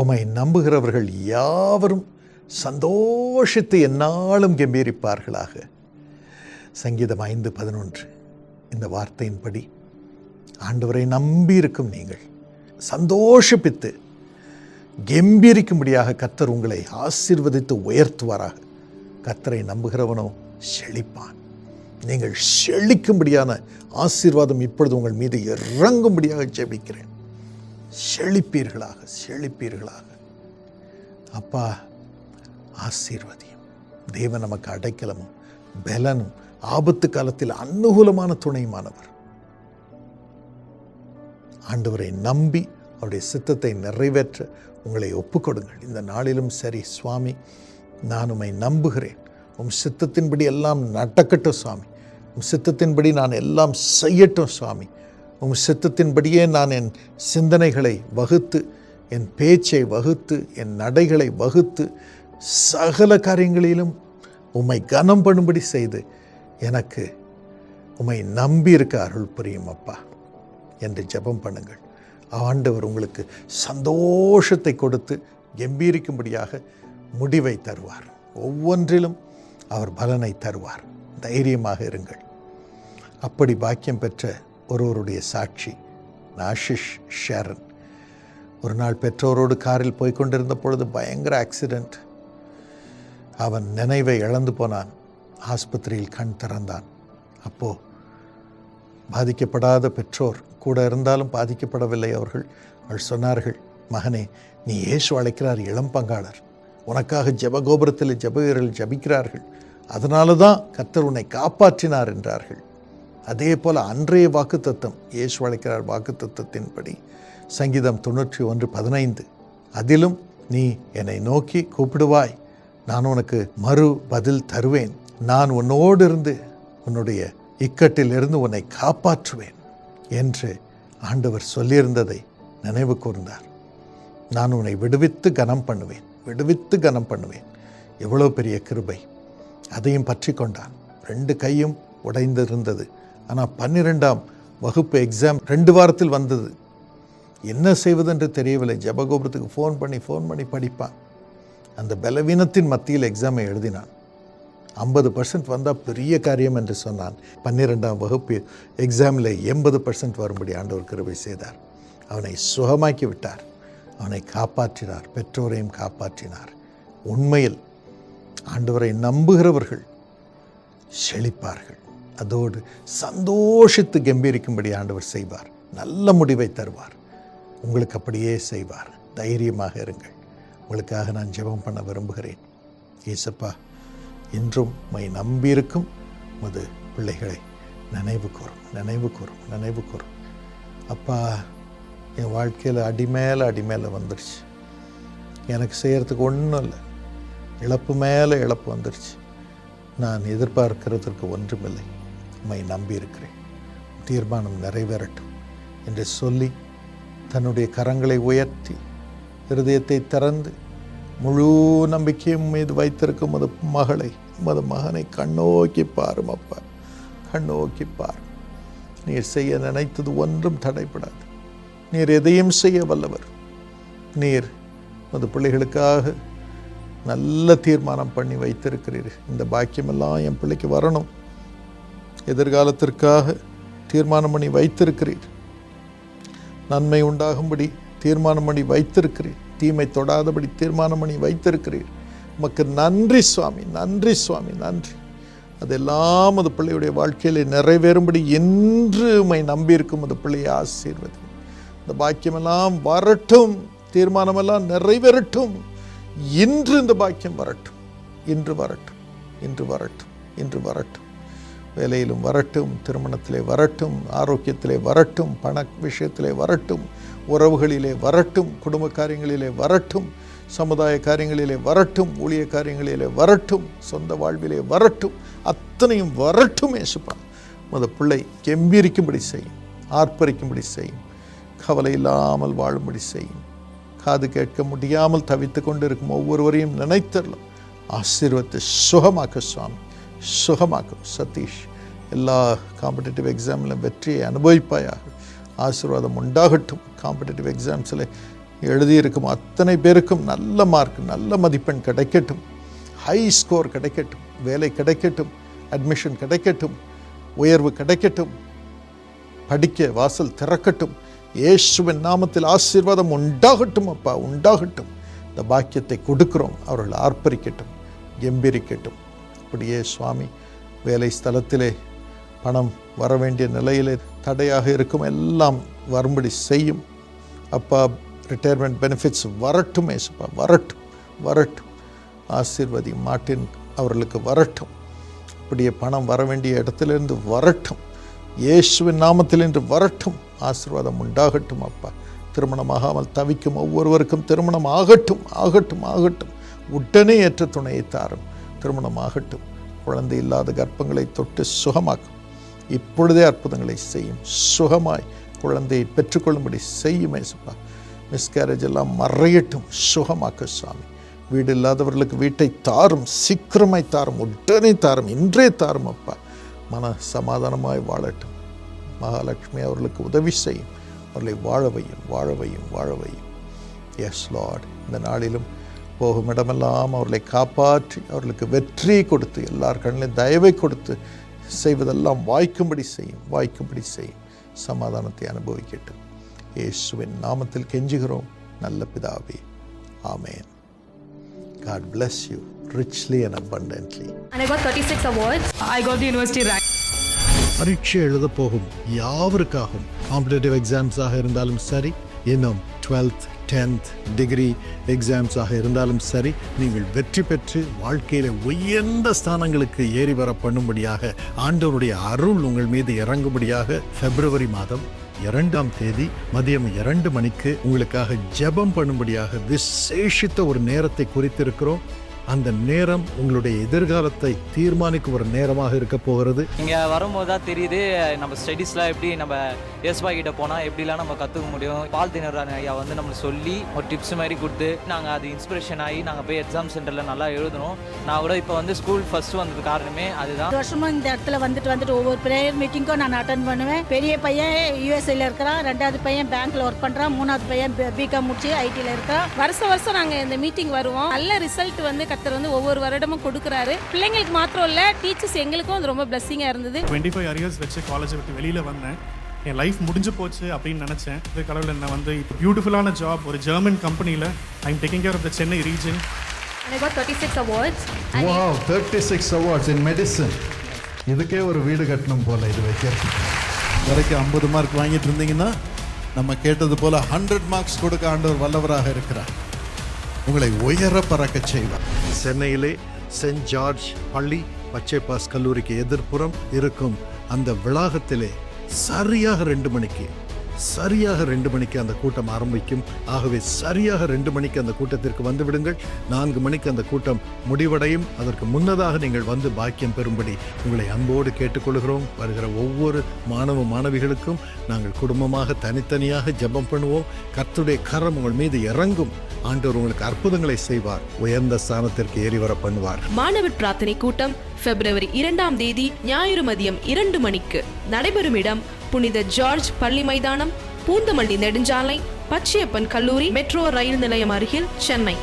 உமை நம்புகிறவர்கள் யாவரும் சந்தோஷித்து எந்நாளும் கம்பீரிப்பார்களாக. சங்கீதம் ஐந்து பதினொன்று. இந்த வார்த்தையின்படி ஆண்டவரை நம்பியிருக்கும் நீங்கள் சந்தோஷிப்பித்து கெம்பீரிக்கும்படியாக கத்தர் உங்களை ஆசீர்வதித்து உயர்த்துவாராக. கத்தரை நம்புகிறவனோ செழிப்பான். நீங்கள் செழிக்கும்படியான ஆசீர்வாதம் இப்பொழுது உங்கள் மீது இறங்கும்படியாக ஜெபிக்கிறேன். செழிப்பீர்களாக செழிப்பீர்களாக. அப்பா ஆசீர்வதியும். தேவன் நமக்கு அடைக்கலமும் பலனும் ஆபத்து காலத்தில் அனுகூலமான துணையுமானவர். ஆண்டவரை நம்பி அவருடைய சித்தத்தை நிறைவேற்ற உங்களை ஒப்புக்கொடுங்கள். இந்த நாளிலும் சரி சுவாமி நான் உம்மை நம்புகிறேன். உம் சித்தத்தின்படி எல்லாம் நடக்கட்டும் சுவாமி. உம் சித்தத்தின்படி நான் எல்லாம் செய்யட்டும் சுவாமி. உம் சித்தத்தின்படியே நான் என் சிந்தனைகளை வகுத்து என் பேச்சை வகுத்து என் நடைகளை வகுத்து சகல காரியங்களிலும் உம்மை கனம் பண்ணும்படி செய்து எனக்கு உம்மை நம்பியிருக்க அருள் புரியும் அப்பா என்று ஜெபம் பண்ணுங்கள். ஆண்டவர் உங்களுக்கு சந்தோஷத்தை கொடுத்து கம்பீரிக்கும்படியாக முடிவை தருவார். ஒவ்வொன்றிலும் அவர் பலனை தருவார். தைரியமாக இருங்கள். அப்படி பாக்கியம் பெற்ற ஒருவருடைய சாட்சி ஆஷிஷ் ஷேரன். ஒரு நாள் பெற்றோரோடு காரில் போய்கொண்டிருந்த பொழுது பயங்கர ஆக்சிடெண்ட் அவன் நினைவை இழந்து போனான். ஆஸ்பத்திரியில் கண் திறந்தான். அப்போ பாதிக்கப்படாத பெற்றோர் கூட இருந்தாலும் பாதிக்கப்படவில்லை அவர்கள். அவள் சொன்னார்கள் மகனே நீ இயேசு அழைக்கிறார் இளம் பங்காளர். உனக்காக ஜபகோபுரத்தில் ஜபவீரர்கள் ஜபிக்கிறார்கள். அதனால தான் கத்தர் உன்னை காப்பாற்றினார் என்றார்கள். அதே போல் அன்றைய வாக்குத்தத்தம் இயேசு அழைக்கிறார் வாக்குத்தத்தின்படி சங்கீதம் தொண்ணூற்றி ஒன்று பதினைந்து. அதிலும் நீ என்னை நோக்கி கூப்பிடுவாய். நான் உனக்கு மறு பதில் தருவேன். நான் உன்னோடு இருந்து உன்னுடைய இக்கட்டிலிருந்து உன்னை காப்பாற்றுவேன் என்று ஆண்டவர் சொல்லியிருந்ததை நினைவு கூர்ந்தார். நான் உன்னை விடுவித்து கனம் பண்ணுவேன் விடுவித்து கனம் பண்ணுவேன். எவ்வளோ பெரிய கிருபை. அதையும் பற்றி கொண்டான். ரெண்டு கையும் உடைந்திருந்தது. ஆனால் பன்னிரெண்டாம் வகுப்பு எக்ஸாம் ரெண்டு வாரத்தில் வந்தது. என்ன செய்வதென்று தெரியவில்லை. ஜபகோபுரத்துக்கு ஃபோன் பண்ணி ஃபோன் பண்ணி படிப்பான். அந்த பலவீனத்தின் மத்தியில் எக்ஸாமை எழுதினான். ஐம்பது பர்சன்ட் வந்தால் பெரிய காரியம் என்று சொன்னான். பன்னிரெண்டாம் வகுப்பு எக்ஸாமில் எண்பது பர்சன்ட் வரும்படி ஆண்டவர் கிருபை செய்தார். அவனை சுகமாக்கி விட்டார். அவனை காப்பாற்றினார். பெற்றோரையும் காப்பாற்றினார். உண்மையில் ஆண்டவரை நம்புகிறவர்கள் செழிப்பார்கள். அதோடு சந்தோஷித்து கம்பீரிக்கும்படி ஆண்டவர் செய்வார். நல்ல முடிவை தருவார். உங்களுக்கு அப்படியே செய்வார். தைரியமாக இருங்கள். உங்களுக்காக நான் ஜெபம் பண்ண விரும்புகிறேன். ஏசப்பா இன்றும் மை நம்பியிருக்கும் உமது பிள்ளைகளை நினைவு கூறும் நினைவு கூறும் நினைவு கூறும். அப்பா என் வாழ்க்கையில் அடி மேலே அடி மேலே வந்துடுச்சு எனக்கு செய்கிறதுக்கு ஒன்றும் இல்லை. இழப்பு மேலே இழப்பு வந்துடுச்சு நான் எதிர்பார்க்கிறதுக்கு ஒன்றுமில்லை. உம்மை நம்பி இருக்கிறேன் தீர்மானம் நிறைவேறட்டும் என்று சொல்லி தன்னுடைய கரங்களை உயர்த்தி இருதயத்தை திறந்து முழு நம்பிக்கையும் மீது வைத்திருக்கும் அது மகளை உமது மகனை கண்ணோக்கி பாரும் அப்பா கண்ணோக்கி பாரும். நீர் செய்ய நினைத்தது ஒன்றும் தடைப்படாது நீர் எதையும் செய்ய வல்லவர். நீர் உமது பிள்ளைகளுக்காக நல்ல தீர்மானம் பண்ணி வைத்திருக்கிறீர். இந்த பாக்கியமெல்லாம் என் பிள்ளைக்கு வரணும். எதிர்காலத்திற்காக தீர்மானம் பண்ணி வைத்திருக்கிறீர். நன்மை உண்டாகும்படி தீர்மானம் பண்ணி வைத்திருக்கிறீர். தீமை தொடாதபடி தீர்மானம் பண்ணி வைத்திருக்கிறீர். உமக்கு நன்றி சுவாமி நன்றி சுவாமி நன்றி. அதெல்லாம் அது பிள்ளையுடைய வாழ்க்கையிலே நிறைவேறும்படி என்று உமை நம்பியிருக்கும் அது பிள்ளையை ஆசீர்வதி இந்த பாக்கியமெல்லாம் வரட்டும் தீர்மானமெல்லாம் நிறைவேறட்டும். இன்று இந்த பாக்கியம் வரட்டும் இன்று வரட்டும் இன்று வரட்டும் இன்று வரட்டும். வேலையிலும் வரட்டும் திருமணத்திலே வரட்டும் ஆரோக்கியத்திலே வரட்டும் பண விஷயத்திலே வரட்டும் உறவுகளிலே வரட்டும் குடும்ப காரியங்களிலே வரட்டும் சமுதாய காரியங்களிலே வரட்டும் ஊழிய காரியங்களிலே வரட்டும் சொந்த வாழ்விலே வரட்டும் அத்தனையும் வரட்டும் ஏசுப்பா அந்த பிள்ளை கெம்பீரிக்கும்படி செய்யும் ஆர்ப்பரிக்கும்படி செய்யும் கவலை இல்லாமல் வாழும்படி செய்யும். காது கேட்க முடியாமல் தவித்து கொண்டு இருக்கும் ஒவ்வொருவரையும் நினைத்தரலாம். ஆசீர்வத்தை சுகமாக்க சுவாமி. சுகமாக்கும். சதீஷ் எல்லா காம்படிட்டிவ் எக்ஸாமிலும் வெற்றியை அனுபவிப்பாயாக. ஆசீர்வாதம் உண்டாகட்டும். காம்படிட்டிவ் எக்ஸாம்ஸில் எழுதியிருக்கும் அத்தனை பேருக்கும் நல்ல மார்க் நல்ல மதிப்பெண் கிடைக்கட்டும். ஹை ஸ்கோர் கிடைக்கட்டும். வேலை கிடைக்கட்டும். அட்மிஷன் கிடைக்கட்டும். உயர்வு கிடைக்கட்டும். படிக்க வாசல் திறக்கட்டும். இயேசுவின் நாமத்தில் ஆசீர்வாதம் உண்டாகட்டும் அப்பா உண்டாகட்டும். இந்த பாக்கியத்தை கொடுக்கிறோம். அவர்கள் ஆர்ப்பரிக்கட்டும் கெம்பீரிக்கட்டும். அப்படியே சுவாமி வேலை ஸ்தலத்திலே பணம் வர வேண்டிய நிலையிலே தடையாக இருக்கும் எல்லாம் வரும்படி செய்யும். அப்பா ரிட்டையர்மெண்ட் பெனிஃபிட்ஸ் வரட்டும் ஏசுப்பா வரட்டும் வரட்டும். ஆசீர்வதி மாட்டின் அவர்களுக்கு வரட்டும். அப்படியே பணம் வர வேண்டிய இடத்திலிருந்து வரட்டும். இயேசுவின் நாமத்தில் இன்று வரட்டும். ஆசீர்வாதம் உண்டாகட்டும் அப்பா. திருமணமாகாமல் தவிக்கும் ஒவ்வொருவருக்கும் திருமணம் ஆகட்டும் ஆகட்டும் ஆகட்டும். உடனே ஏற்ற துணையை தாரும். திருமணமாகட்டும். குழந்தை இல்லாத கர்ப்பங்களை தொட்டு சுகமாக்கும். இப்பொழுதே அற்புதங்களை செய்யும். சுகமாய் குழந்தையை பெற்றுக்கொள்ளும்படி செய்யும் ஏசுப்பா மிஸ்கேரேஜ் எல்லாம் மறையட்டும். சுகமாக்க சுவாமி. வீடு இல்லாதவர்களுக்கு வீட்டை தாரும். சீக்கிரமாய் தாரும். உடனே தாரும். இன்றே தாரும் அப்பா. மன சமாதானமாய் வாழட்டும். மகாலட்சுமி அவர்களுக்கு உதவி செய்யும். அவர்களை வாழவையும் வாழவையும் வாழவையும் எஸ் லார்ட் இந்த நாளிலும் போகும் இடமெல்லாம் அவர்களை காப்பாற்றி அவர்களுக்கு வெற்றி கொடுத்து எல்லார் கண்ணிலும் தயவை கொடுத்து செய்வதெல்லாம் வாய்க்கும்படி செய்யும் வாய்க்கும்படி செய்யும் சமாதானத்தை அனுபவிக்கட்டும் இயேசுவின் நாமத்தில் கெஞ்சுகிறோம் நல்ல பிதாவே ஆமேன் God bless you richly and abundantly. And I got 36 awards. I got the university rank. பரீட்சை எழுத போகும் யாவருக்காகவும் காம்படேட்டிவ் எக்ஸாம்ஸாக இருந்தாலும் சரி இன்னும் டுவெல்த் டென்த் டிகிரி எக்ஸாம்ஸாக இருந்தாலும் சரி நீங்கள் வெற்றி பெற்று வாழ்க்கையில் உயர்ந்த ஸ்தானங்களுக்கு ஏறி வர பண்ணும்படியாக ஆண்டவருடைய அருள் உங்கள் மீது இறங்கும்படியாக பிப்ரவரி மாதம் இரண்டாம் தேதி மதியம் இரண்டு மணிக்கு உங்களுக்காக ஜெபம் பண்ணும்படியாக விசேஷித்த ஒரு நேரத்தை குறித்திருக்கிறோம். அந்த நேரம் உங்களுடைய எதிர்காலத்தை தீர்மானிக்கும் ஒரு நேரமாக இருக்க போகிறது. இங்கே வரும்போது தான் தெரியுது நம்ம ஸ்டடீஸ்லாம் எப்படி நம்ம ஏஸ்பா கிட்ட போனால் எப்படிலாம் நம்ம கற்றுக்க முடியும்? பால் தினரான ஐயா வந்து நம்மளுக்கு சொல்லி ஒரு டிப்ஸ் மாதிரி கொடுத்து நாங்கள் அது இன்ஸ்பிரேஷன் ஆகி நாங்கள் போய் எக்ஸாம் சென்டரில் நல்லா எழுதணும். நான் கூட இப்போ வந்து ஸ்கூல் ஃபஸ்ட்டு வந்தது காரணமே அதுதான். பத்து வருஷமா இந்த இடத்துல வந்துட்டு வந்துட்டு ஒவ்வொரு ப்ரேயர் மீட்டிங்க்கும் நான் அட்டன் பண்ணுவேன். பெரிய பையன் யூஎஸ்ஏல இருக்கிறான் ரெண்டாவது பையன் பேங்க்ல ஒர்க் பண்றான் மூணாவது பையன் பிகாம் முடிச்சு ஐடில இருக்கிறான். வருஷம் வருஷம் நாங்க இந்த மீட்டிங் வருவோம். நல்ல ரிசல்ட் வந்து கத்தர் வந்து ஒவ்வொரு வருடமும் கொடுக்குறாரு. பிள்ளைங்களுக்கு மாத்திரம் இல்ல டீச்சர்ஸ் எங்களுக்கும் அது ரொம்ப பிளஸ்ஸிங்கா இருந்தது. டுவெண்ட்டி ஃபைவ் இயர்ஸ் வச்சு காலேஜை விட்டு வெளியில் வந்தேன். என் லைஃப் முடிஞ்சு போச்சு அப்படின்னு நினச்சேன். இது கடவுள் என்ன வந்து பியூட்டிஃபுல்லான ஜாப் ஒரு ஜெர்மன் கம்பெனியில் I am taking care of the Chennai region And I got 36 awards. And thirty six awards in medicine இதுக்கே ஒரு வீடு கட்டணும் போல இது வைக்கிறது வரைக்கும் ஐம்பது மார்க் வாங்கிட்டு இருந்தீங்கன்னா நம்ம கேட்டது போல ஹண்ட்ரட் மார்க்ஸ் கொடுக்க ஆண்டவர் வல்லவராக இருக்கிறார். உங்களை உயர பறக்க செய்வார். சென்னையிலே சென்ட் ஜார்ஜ் பள்ளி பச்சைப்பாஸ் கல்லூரிக்கு எதிர்ப்புறம் இருக்கும் அந்த வளாகத்திலே சரியாக ரெண்டு மணிக்கு சரியாக ரெண்டு மணிக்கு அந்த கூட்டம் ஆரம்பிக்கும். ஆகவே சரியாக ரெண்டு மணிக்கு அந்த கூட்டத்திற்கு வந்து விடுங்கள். நான்கு மணிக்கு அந்த கூட்டம் முடிவடையும். அதற்கு முன்னதாக நீங்கள் வந்து பாக்கியம் பெறும்படி உங்களை அன்போடு கேட்டுக்கொள்கிறோம். வருகிற ஒவ்வொரு மாணவ மாணவிகளுக்கும் நாங்கள் குடும்பமாக தனித்தனியாக ஜெபம் பண்ணுவோம். கர்த்துடைய கரம் உங்கள் மீது இறங்கும். ஆண்டவர் உங்களுக்கு அற்புதங்களை செய்வார். உயர்ந்த ஸ்தானத்திற்கு ஏறி வர பண்ணுவார். மாணவர் பிரார்த்தனை கூட்டம் பிப்ரவரி இரண்டாம் தேதி ஞாயிறு மதியம் இரண்டு மணிக்கு நடைபெறும் இடம் புனித ஜார்ஜ் பள்ளி மைதானம் பூந்தமல்லி நெடுஞ்சாலை பச்சையப்பன் கல்லூரி மெட்ரோ ரயில் நிலையம் அருகில் சென்னை.